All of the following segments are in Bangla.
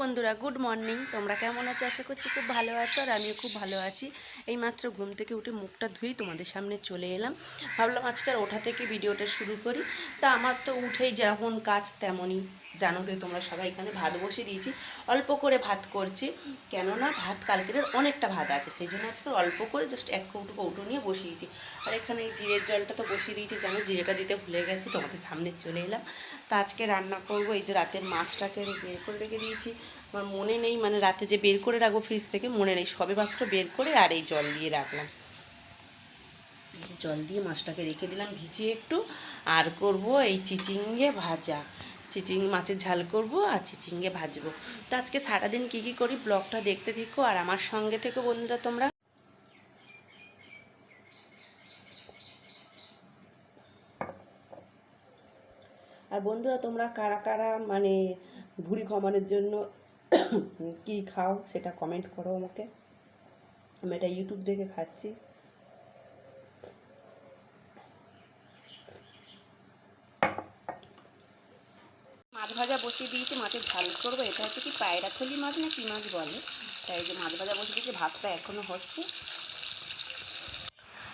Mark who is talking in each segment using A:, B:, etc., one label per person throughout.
A: বন্ধুরা গুড মর্নিং তোমরা কেমন আছো? আশা করছি খুব ভালো আছো আর আমিও খুব ভালো আছি। এই মাত্র ঘুম থেকে উঠে মুখটা ধুই তোমাদের সামনে চলে এলাম। ভাবলাম আজকে আর ওঠা থেকে ভিডিওটা শুরু করি। তা আমার তো উঠেই যেমন কাজ তেমনই জানো তো, তোমরা সবাই এখানে ভাত বসিয়ে দিয়েছি। অল্প করে ভাত করছি, কেননা ভাত কালকের অনেকটা ভাত আছে, সেই জন্য আজকে অল্প করে জাস্ট এক কৌটো কৌটো নিয়ে বসিয়েছি আর এখানে এই জিরের জলটা তো বসিয়ে দিয়েছি, জানো জিরেটা দিতে ভুলে গেছি, তোমাদের সামনে চলে এলাম। তা আজকে রান্না করব, এই যে রাতের মাছটাকে বের করে রেখে দিয়েছি। আমার মনে নেই মানে রাতে যে বের করে রাখব ফ্রিজ থেকে, মনে নেই, সবে মাত্র বের করে আর এই জল দিয়ে রাখলাম। জল দিয়ে মাছটাকে রেখে দিলাম, ভিজিয়ে একটু, আর করব এই চিচিঙ্গে ভাজা। চিচিং মাছের ঝাল করব আর চিচিঙ্গে ভাজবো। তো আজকে সারাদিন কী কী করি ব্লগটা দেখতে থেকো আর আমার সঙ্গে থেকো বন্ধুরা তোমরা। আর বন্ধুরা তোমরা কারা কারা মানে ভুঁড়ি কমানোর জন্য কি খাও সেটা কমেন্ট করো আমাকে। আমি এটা ইউটিউব দেখে খাচ্ছি মাছ ভাজা বসিয়ে দিয়েছি মাছের ঝাল করব। এটা হচ্ছে কি পায়রা থলি মাছ না কি মাছ বলে? তাই যে মাছ ভাজা বসে দিয়েছি ভাতটা এখনও হচ্ছে।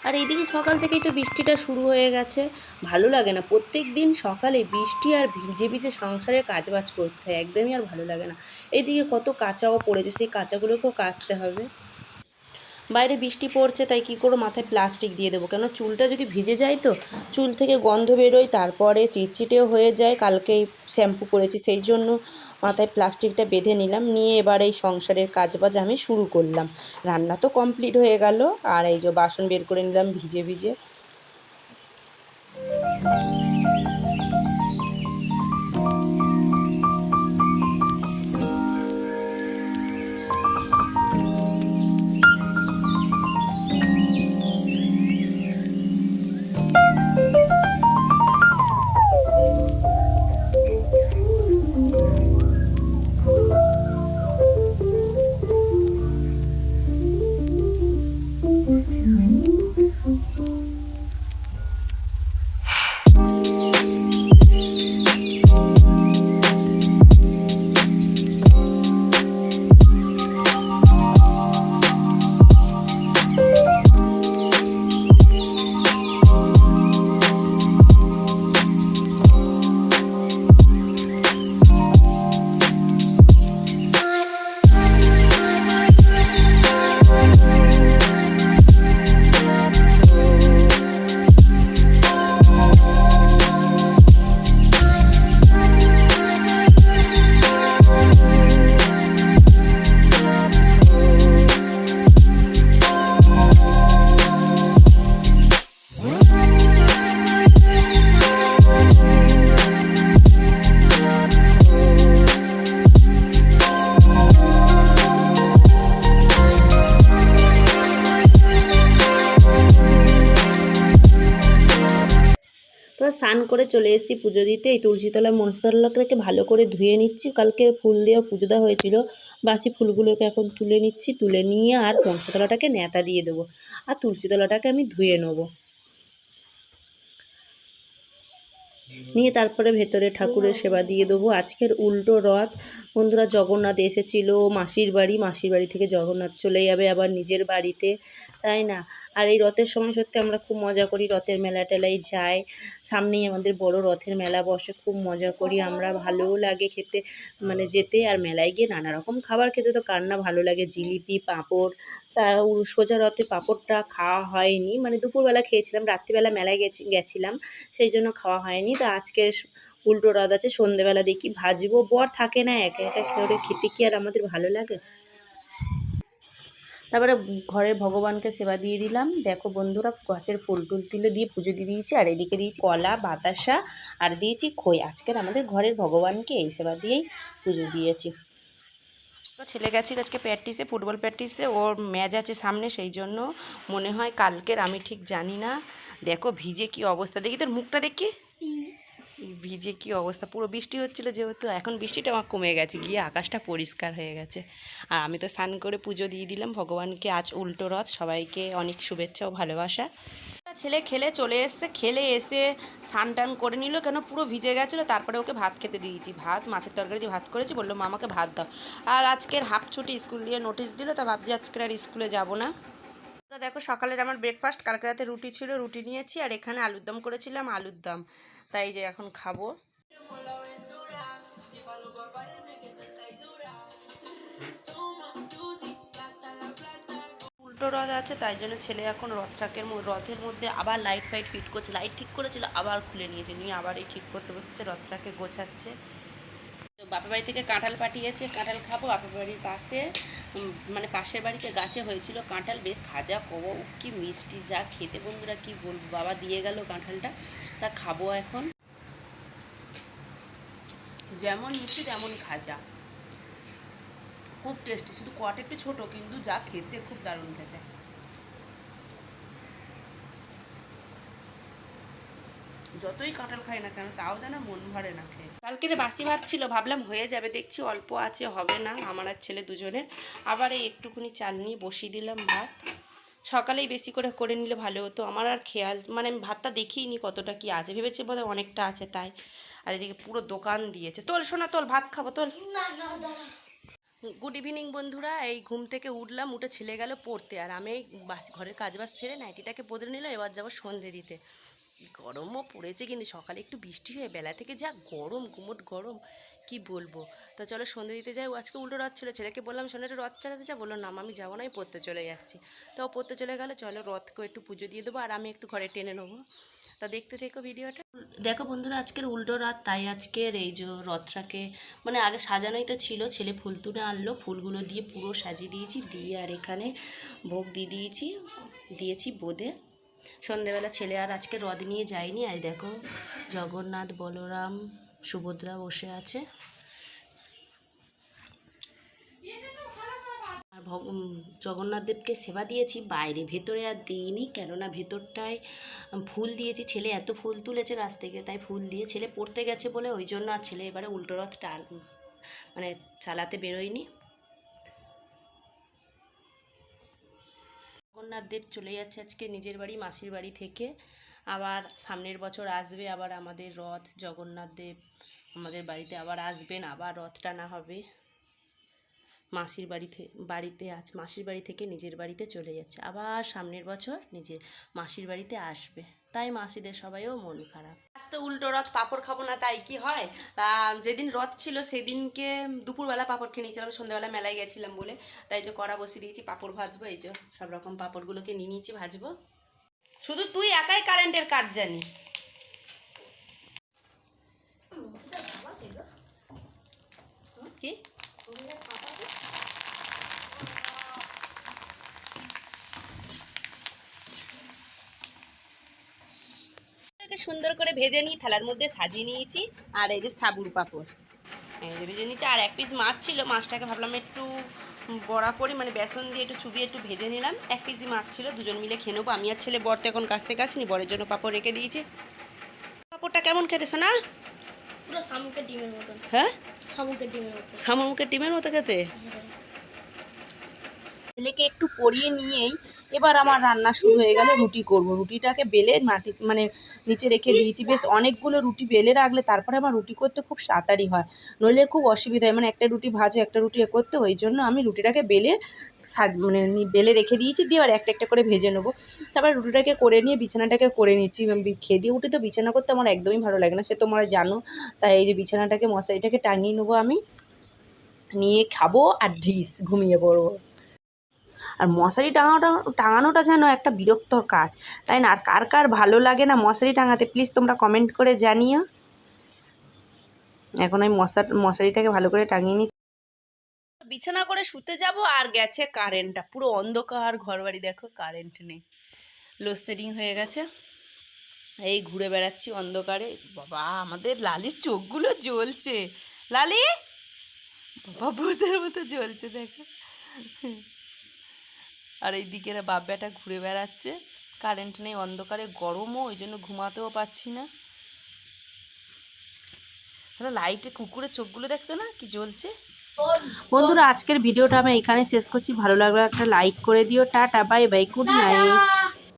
A: আর এইদিকে সকাল থেকেই তো বৃষ্টিটা শুরু হয়ে গেছে। ভালো লাগে না। প্রত্যেক দিন সকালে বৃষ্টি আর ভিজে ভিজে সংসারের কাজবাজ করতে হয়। একদমই আর ভালো লাগে না। এইদিকে কত কাঁচাও পড়েছে। সেই কাঁচাগুলোকেও কাচতে হবে। বাইরে বৃষ্টি পড়ছে, তাই কী করো মাথায় প্লাস্টিক দিয়ে দেবো। কেন? চুলটা যদি ভিজে যায় তো চুল থেকে গন্ধ বেরোয়, তারপরে চিটচিটেও হয়ে যায়। কালকেই শ্যাম্পু করেছি, সেই জন্য মাথায় প্লাস্টিকটা বেঁধে নিলাম। নিয়ে এবার এই সংসারের কাজবাজ আমি শুরু করলাম। রান্না তো কমপ্লিট হয়ে গেল, আর এই যে বাসন বের করে নিলাম ভিজে ভিজে। তো স্নান করে চলে এসেছি পুজো দিতে। এই তুলসীতলা মনসাতলাটাকে ভালো করে ধুয়ে নিচ্ছি। কালকে ফুল দেওয়া পুজো দেওয়া হয়েছিল। বাসি ফুলগুলোকে এখন তুলে নিচ্ছি। তুলে নিয়ে আর মনসাতলাটাকে নেতা দিয়ে দেবো। আর তুলসীতলাটাকে আমি ধুয়ে নেব। নিয়ে তারপরে ভেতরে ঠাকুরের সেবা দিয়ে দেবো। আজকের উল্টো রথ। বন্ধুরা, জগন্নাথ এসেছিল, মাসির বাড়ি। মাসির বাড়ি থেকে জগন্নাথ চলে যাবে আবার নিজের বাড়িতে। তাই না? আর এই রথের সময় সত্যি আমরা খুব মজা করি, রথের মেলা টেলায় যাই। সামনেই আমাদের বড় রথের মেলা বসে, খুব মজা করি আমরা, ভালোও লাগে খেতে মানে যেতে আর মেলায় গিয়ে নানা রকম খাবার খেতে। তো কান্না ভালো লাগে, জিলিপি, পাঁপড়, তা সোজা রথে পাঁপড়টা খাওয়া হয়নি মানে দুপুরবেলা খেয়েছিলাম, রাত্রিবেলা মেলায় গেছি, গেছিলাম, সেই জন্য খাওয়া হয়নি। তা আজকে উল্টো রথ আছে, সন্ধেবেলা দেখি ভাজবো, বর থাকে না, একা একা খেয়ে খেতে কি আর আমাদের ভালো লাগে? তারপরে ঘরের ভগবানকে সেবা দিয়ে দিলাম। দেখো বন্ধুরা, গাছের ফুল টুল তুলে দিয়ে পুজো দিয়ে দিয়েছি, আর এদিকে দিয়েছি কলা, বাতাসা, আর দিয়েছি খই। আজকের আমাদের ঘরের ভগবানকে এই সেবা দিয়েই পুজো দিয়েছি। ছেলে গেছিল আজকে প্র্যাকটিসে ফুটবল প্র্যাকটিসে ওর ম্যাচ আছে সামনে, সেই জন্য মনে হয় কালকের, আমি ঠিক জানি না। দেখো ভিজে কি অবস্থা, দেখি তোর মুখটা দেখি। ভিজে কি অবস্থা? পুরো বৃষ্টি হচ্ছিল যেহেতু, এখন বৃষ্টিটা আমার কমে গেছে, গিয়ে আকাশটা পরিষ্কার হয়ে গেছে। আর আমি তো স্নান করে পুজো দিয়ে দিলাম, ভগবানকে আজ উল্টো রথ, সবাইকে অনেক শুভেচ্ছা ও ভালোবাসা। ছেলে খেলে চলে এসছে, খেলে এসে স্নান টান করে নিল, কেন পুরো ভিজে গেছিল, তারপরে ওকে ভাত খেতে দিয়েছি। ভাত, মাছের তরকারি দিয়ে ভাত করেছি, বলল, মা, আমাকে ভাত দাও। আর আজকের হাফ ছুটি, স্কুল দিয়ে নোটিশ দিল, তা ভাবছি আজকের আর স্কুলে যাব না। দেখো, সকালের আমার ব্রেকফাস্ট কালকে রাতে রুটি ছিল, রুটি নিয়েছি, আর এখানে আলুর দম করেছিলাম আলুর দম তাই যে এখন খাব। উল্টো রথ আছে, তাই জন্য ছেলে এখন ম- রথের মধ্যে আবার লাইট ফাইট ফিট করছে। লাইট ঠিক করেছিল, আবার খুলে নিয়েছে। নিয়ে আবার এই ঠিক করতে বসেছে, রথটাকে গোছাচ্ছে। তো বাপের বাড়ি থেকে কাঁঠাল পাঠিয়েছে, কাঁঠাল খাব, বাপের বাড়ির পাশে। মানে পাশের বাড়িতে গাছে হয়েছিল কাঁঠাল, বেশ খাজা কব উফ, কি মিষ্টি, যা খেতে বন্ধুরা কি বলব, বাবা দিয়ে গেল কাঁঠালটা, তা খাব এখন। যেমন মিষ্টি, তেমন খাজা। খুব টেস্টি শুধু কোয়াটা একটু ছোটো, কিন্তু যা খেতে খুব দারুণ খেতে। যতই কাঁঠাল খাই না কেন তাও যেন মন ভরে না খেয়ে। কালকের বাসি ভাত ছিল ভাবলাম হয়ে যাবে দেখছি অল্প আছে হবে না আমার আর ছেলে দুজনের। আবার এই একটুখানি চাল নিয়ে বসিয়ে দিলাম ভাত। সকালেই বেশি করে করে নিলে ভালো হতো আমার আর খেয়াল মানে আমি ভাতটা দেখিইনি কতটা কি আছে ভেবেছি বোধহয় অনেকটা আছে তাই। আর এদিকে পুরো দোকান দিয়েছে। তোল শোনা তোল ভাত খাব তোল। গুড ইভিনিং বন্ধুরা এই ঘুম থেকে উঠলাম উঠে ছেলে গেল পড়তে। আর আমি ঘরের কাজ বাজ ছেড়ে নাইটিটাকে বদলে নিলাম এবার যাব সন্ধে দিতে। গরমও পড়েছে, কিন্তু সকালে একটু বৃষ্টি হয়ে বেলা থেকে যা গরম, গুমট গরম, কি বলব? তা চলো সন্ধে দিতে যাই আজকে উল্টো রথ ছিল, ছেলেকে বললাম সোনাটা রথ চালাতে যা। বলল, না আমি যাব না, আমি পড়তে চলে যাচ্ছি। তো পড়তে চলে গেলো, চলো রথকে একটু পুজো দিয়ে দেবো, আর আমি একটু ঘরে টেনে নেব। তা দেখতে দেখো ভিডিওটা। দেখো বন্ধুরা, আজকের উল্টো রাত তাই আজকের এই যে রথটাকে মানে আগে সাজানোই তো ছিল, ছেলে ফুল তুলে আনলো, ফুলগুলো দিয়ে পুরো সাজিয়ে দিয়েছি, দিয়ে আর এখানে ভোগ দিয়ে দিয়েছি দিয়েছি বোঁদে। সন্ধেবেলা ছেলে আর আজকে রথ নিয়ে যায়নি। আর দেখো, জগন্নাথ, বলরাম, সুভদ্রা বসে আছে। আর জগন্নাথ দেবকে সেবা দিয়েছি। বাইরে ভেতরে আর দিইনি, কেননা ভেতরটায় ফুল দিয়েছি। ছেলে এত ফুল তুলেছে গাছ থেকে, তাই ফুল দিয়ে ছেলে পড়তে গেছে বলে, ওই জন্য আর ছেলে এবারে উল্টো রথটা আর মানে চালাতে বেরোয়নি। জগন্নাথ দেব চলে যাচ্ছে আজকে নিজের বাড়ি, মাসির বাড়ি থেকে। আবার সামনের বছর আসবে, আবার আমাদের রথ, জগন্নাথ দেব আমাদের বাড়িতে আবার আসবেন, আবার রথ টানা হবে। মাসির বাড়িতে বাড়িতে আজ, মাসির বাড়ি থেকে নিজের বাড়িতে চলে যাচ্ছে। আবার সামনের বছর নিজের মাসির বাড়িতে আসবে। তাই মাসিদের সবাইও মন খারাপ। আজ তো উল্টো রথ পাঁপড় খাব না, তাই কি হয়? তা যেদিন রথ ছিল সেদিনকে দুপুরবেলা পাঁপড় খেয়ে নিয়েছিলাম, সন্ধ্যাবেলা মেলায় গেছিলাম বলে। তাই যে কড়া বসিয়ে দিয়েছি, পাঁপড় ভাজবো, এই যে সব রকম পাঁপড়গুলোকে নিয়ে নিয়েছি, ভাজবো। শুধু তুই একাই কারেন্টের কাজ জানিস। কি? সুন্দর করে ভেজে নিই থালার মধ্যে সাজিয়ে নিয়েছি। আর এই যে সাবুর পাঁপড়। এই যে ভেজে নিয়েছি আর এক পিস মাছ ছিল মাছটাকে ভাবলাম একটু বড়া করে মানে বেসন দিয়ে একটু চুবিয়ে একটু ভেজে নিলাম। এক পিসি মাছ ছিল দুজন মিলে খেয়ে নেব। আমি আর ছেলে বর তো এখন কাছ থেকে আসিনি বরের জন্য পাঁপড় রেখে দিয়েছি। পাঁপড়টা কেমন খেতে শোনা
B: পুরো শামুকের ডিমের মতন।
A: হ্যাঁ?
B: শামুকের ডিমের মতো
A: শামুকের ডিমের মতো খেতে? ছেলেকে একটু পরিয়ে নিয়েই এবার আমার রান্না শুরু হয়ে গেল রুটি করব। রুটিটাকে বেলে মাটি মানে নিচে রেখে দিয়েছি। বেশ অনেকগুলো রুটি বেলে রাখলে তারপরে আমার রুটি করতে খুব তাড়াতাড়ি হয়। নইলে খুব অসুবিধা হয়। মানে একটা রুটি ভাজো, একটা রুটি করতে, ওই জন্য আমি রুটিটাকে বেলে সাজ মানে বেলে রেখে দিয়েছি। দিয়ে আর একটা একটা করে ভেজে নেব। তারপরে রুটিটাকে করে নিয়ে, বিছানাটাকে করে নিচ্ছি। খেয়ে দিয়ে উঠে তো বিছানা করতে আমার একদমই ভালো লাগে না। সে তোমরা জানো। তাই এই যে বিছানাটাকে, মশারিটাকে টাঙিয়ে নেব আমি। নিয়ে খাব আর ঢিস ঘুমিয়ে পড়ব। আর মশারি টাঙানোটা টাঙানোটা যেন একটা বিরক্তর কাজ। তাই না? আর কার কার ভালো লাগে না মশারি টাঙাতে? প্লিজ তোমরা কমেন্ট করে জানিও। এখন আমি মশার মশারিটাকে ভালো করে টাঙিয়ে নিই বিছানা করে শুতে যাব আর গেছে কারেন্টটা। পুরো অন্ধকার ঘর বাড়ি দেখো কারেন্ট নেই। লোডশেডিং হয়ে গেছে। এই ঘুরে বেড়াচ্ছি অন্ধকারে। বাবা, আমাদের লালির চোখগুলো জ্বলছে। লালি! বাবা, ভূতের মতো জ্বলছে, দেখো। আর এই দিকের বাপ বেটা ঘুরে বেড়াচ্ছে। কারেন্ট নেই অন্ধকারে গরমও ওই জন্য ঘুমাতেও পাচ্ছি না। লাইটে কুকুরের চোখগুলো দেখছ না? কি জ্বলছে? বন্ধুরা আজকের ভিডিওটা আমি এখানে শেষ করছি। ভালো লাগল একটা লাইক করে দিও। Tata bye bye good night.